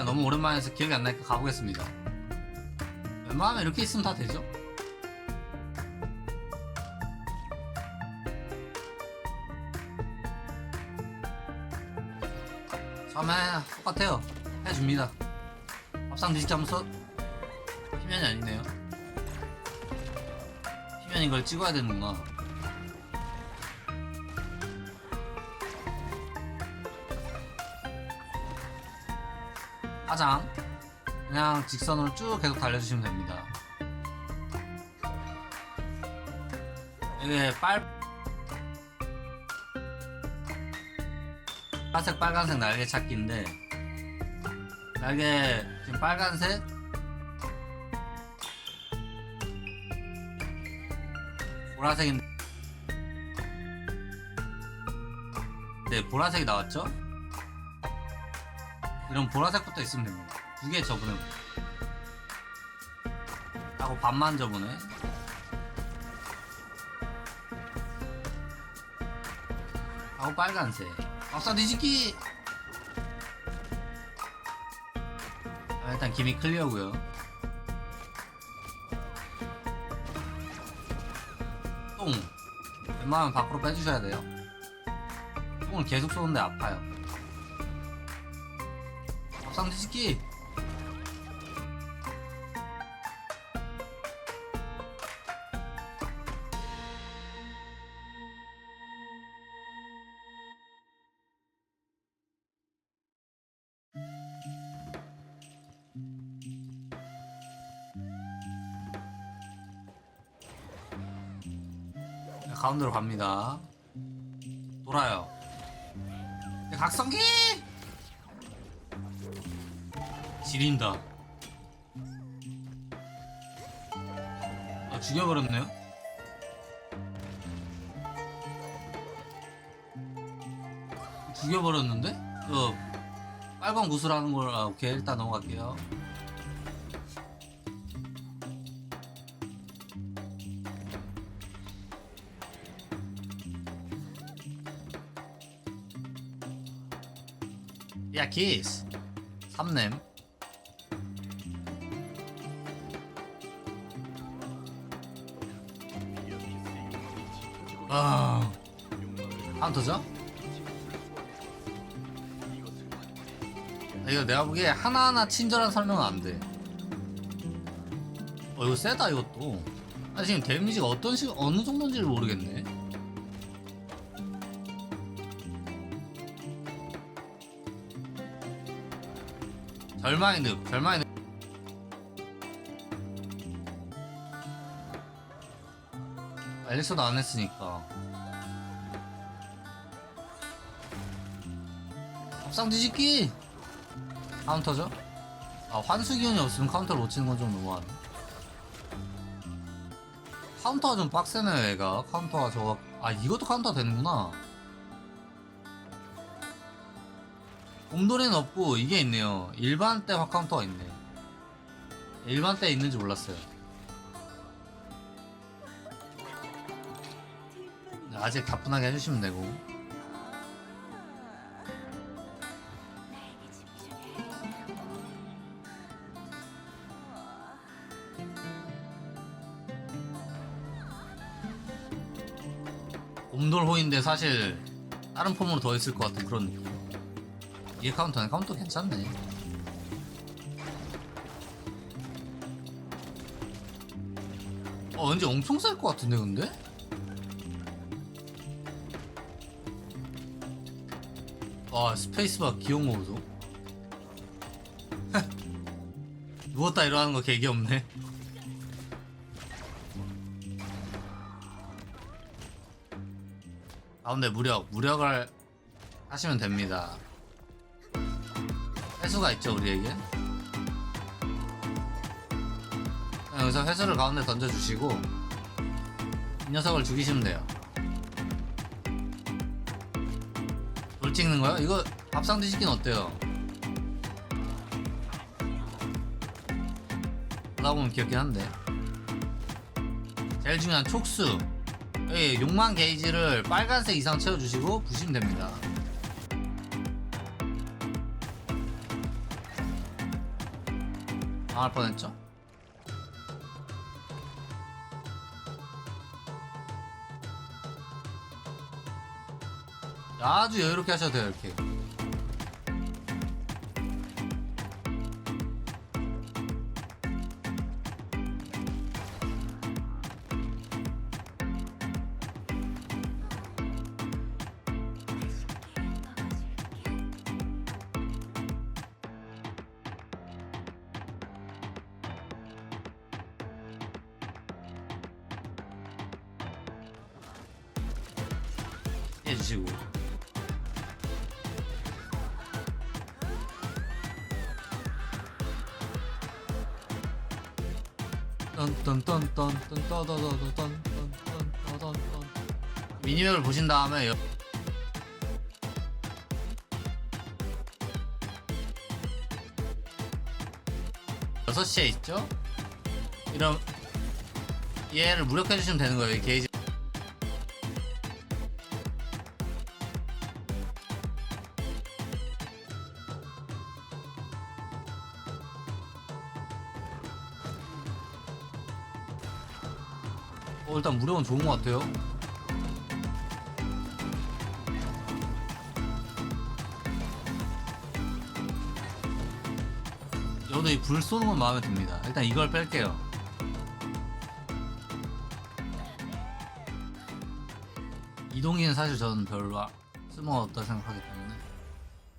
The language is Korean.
아, 너무 오랜만에 해서 기억이 안 나니까 가보겠습니다. 웬만하면 이렇게 있으면 다 되죠? 처음에 똑같아요. 해줍니다. 밥상 뒤집자면서 피면이 아니네요. 피면 이걸 찍어야 되는구나. 화장 그냥 직선으로 쭉 계속 달려주시면 됩니다. 이게 빨 빨색 빨간색 날개 찾기인데 날개 지금 빨간색 보라색인데 네 보라색이 나왔죠? 이런 보라색부터 있으면 됩니다. 두개 저분해. 하고 반만 저분해. 하고 빨간색. 앞서 뒤집기! 아, 일단 김이 클리어고요 똥. 웬만하면 밖으로 빼주셔야 돼요. 똥을 계속 쏘는데 아파요. 밥상 뒤집기! 네, 가운데로 갑니다. 돌아요. 네, 각성기! 지린다. 아, 죽여버렸네요? 죽여버렸는데? 저, 빨간 구슬 하는 걸, 아, 오케이. 일단 넘어갈게요. 야, 키스. 삼렘. 아, 카운터죠? 아, 이거 내가 보기에 하나하나 친절한 설명은 안 돼. 어, 이거 세다, 이것도. 아, 지금 데미지가 어떤 식, 어느 정도인지를 모르겠네. 절망의 늪, 절망의 늪. 앨리스도 안 했으니까. 밥상 뒤집기! 카운터죠? 아, 환수 기운이 없으면 카운터를 못 치는 건 좀 너무하네. 카운터가 좀 빡세네요, 얘가. 카운터가 저거. 아, 이것도 카운터 되는구나. 곰돌이는 없고, 이게 있네요. 일반 때 카운터가 있네. 일반 때 있는지 몰랐어요. 아직 가뿐하게 해주시면 되고. 곰돌호인데 사실 다른 폼으로 더 있을 것 같은 그런 느낌. 이게 카운터네. 카운터 괜찮네. 어, 왠지 엄청 셀것 같은데, 근데? 와, 스페이스바 거 보소. 누웠다 일어나는 거 개기 없네. 가운데 무력, 무력을 하시면 됩니다. 회수가 있죠, 우리에게. 여기서 회수를 가운데 던져주시고, 이 녀석을 죽이시면 돼요. 찍는 거야? 이거 밥상 뒤집긴 어때요? 나보면 귀엽긴 한데 제일 중요한 촉수 예, 욕망 게이지를 빨간색 이상 채워주시고 부시면 됩니다 망할 뻔했죠 아주 여유롭게 하셔도 돼요 이렇게. 해주시고. 미니맵을 보신 다음에 6시에 있죠? 이럼 얘를 무력해 주시면 되는 거예요. 게이지 어, 일단 무력은 좋은 것 같아요. 저도 이 불 쏘는 건 마음에 듭니다. 일단 이걸 뺄게요. 이동기는 사실 저는 별로 아- 쓸모가 없다 생각하기 때문에